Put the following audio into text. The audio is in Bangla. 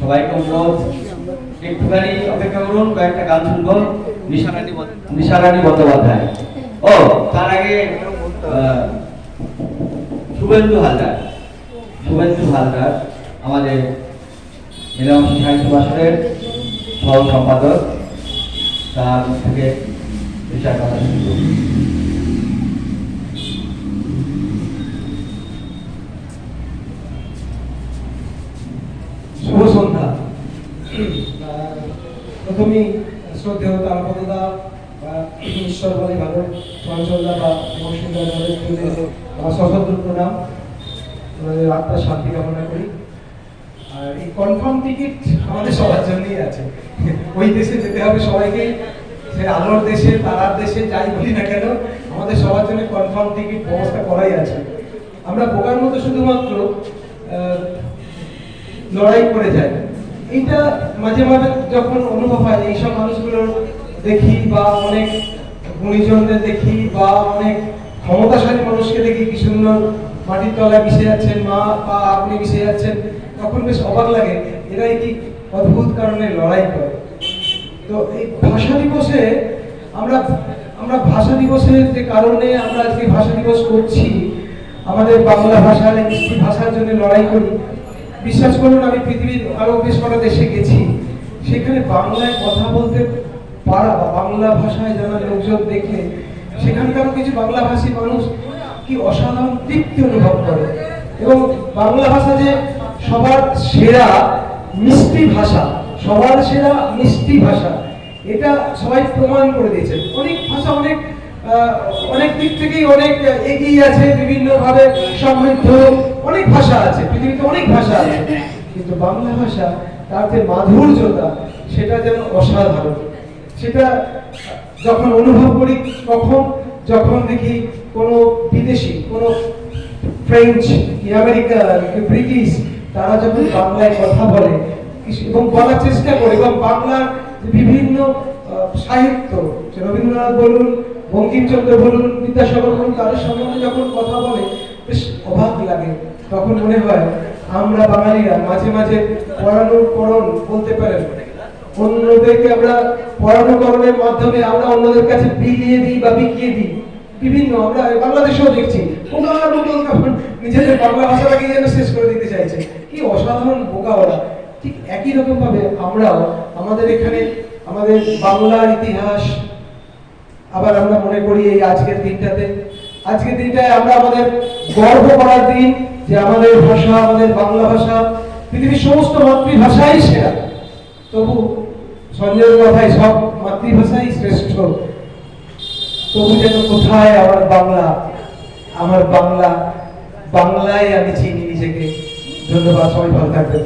সবাইকে অনুরোধ, একটুখানি অপেক্ষা করুন, কয়েকটা গান শুনব। নিশারানী বন্দ- বন্দ্যোপাধ্যায়। ও, তার আগে শুভেন্দু হালদার। শুভেন্দু হালদার আমাদের নীলামশী সাহিত্য বাসনের সহ সম্পাদক তার থেকে বিষয় কথা শুনব। প্রথমেই শ্রদ্ধেয় তারাপদা ঈশ্বর বলে ভালো চঞ্চলদা বা মহসিন্দা আমার সশস্ত্র প্রণাম। ওনাদের আত্মার শান্তি কামনা করি। আর এই কনফার্ম টিকিট আমাদের সবার জন্যই আছে। ওই দেশে যেতে হবে সবাইকে, সে আলোর দেশে, তারার দেশে, যাই বলি না কেন, আমাদের সবার জন্য কনফার্ম টিকিট ব্যবস্থা করাই আছে। আমরা বোকার মতো শুধুমাত্র লড়াই করে যায় এইটা মাঝে মাঝে যখন অনুভব হয়, এইসব মানুষগুলো দেখি বা অনেক গুণীজনদের দেখি বা অনেক ক্ষমতাশালী মানুষকে দেখি, কি সুন্দর মাটির তলায় মিশে যাচ্ছেন, মা বা আপনি মিশে যাচ্ছেন, তখন বেশ অবাক লাগে। এরাই কি অদ্ভুত কারণে লড়াই করে? তো এই ভাষা দিবসে আমরা আমরা ভাষা দিবসের যে কারণে আমরা আজকে ভাষা দিবস করছি, আমাদের বাংলা ভাষার এই ভাষার জন্য লড়াই করি বিশ্বাস করুন, আমি পৃথিবীর আরও বেশ কটা দেশে গেছি। সেখানে বাংলায় কথা বলতে পারা বা বাংলা ভাষায় জানা লোকজন দেখে সেখানকার কিছু বাংলা ভাষী মানুষ কি অসাধারণ তৃপ্তি অনুভব করে। এবং বাংলা ভাষা যে সবার সেরা মিষ্টি ভাষা, সবার সেরা মিষ্টি ভাষা, এটা সবাই প্রমাণ করে দিয়েছে। অনেক ভাষা অনেক অনেক দিক থেকেই অনেক এগিয়ে আছে বিভিন্ন ভাবে সমৃদ্ধ, অনেক ভাষা আছে, পৃথিবীতে অনেক ভাষা আছে। কিন্তু বাংলা ভাষা, তার যে মাধুর্যতা, সেটা যেন অসাধারণ। সেটা যখন অনুভব করি কখন যখন দেখি কোনো বিদেশি, কোনো ফ্রেঞ্চ কি আমেরিকা, কি ব্রিটিশ, তারা যখন বাংলায় কথা বলে এবং বলার চেষ্টা করে, এবং বাংলার বিভিন্ন সাহিত্য রবীন্দ্রনাথ বলুন বঙ্কিমচন্দ্র বলুন, বিদ্যাসাগর বলুন, তাদের সম্বন্ধে যখন কথা বলে, বেশ অভাব লাগে। তখন মনে হয়, আমরা বাঙালিরা মাঝে মাঝে পড়ানো পড়ন বলতে পারেন। অন্যদেরকে আমরা পড়ানোকরণের মাধ্যমে আমরা অন্যদের কাছে বিলিয়ে দিই বা বিকিয়ে দিই। বিভিন্ন, আমরা বাংলাদেশেও দেখছি নিজেদের বাংলা ভাষাটাকে যেন শেষ করে দিতে চাইছে। কি অসাধারণ বোকা ওরা ঠিক একই রকম ভাবে আমরাও আমাদের এখানে, আমাদের বাংলার ইতিহাস আবার আমরা মনে করি এই আজকের দিনটাতে। আজকের দিনটায় আমরা আমাদের গর্ব করার দিন যে আমাদের ভাষা, আমাদের বাংলা ভাষা, পৃথিবীর সমস্ত মাতৃভাষাই সেরা। তবু সঞ্জয়ের কথায় সব মাতৃভাষাই শ্রেষ্ঠ। তবু যেন কোথায় আমার বাংলা আমার বাংলা, বাংলায় আমি চিনি নিজেকে। ধন্যবাদ, সবাই ভালো থাকবেন।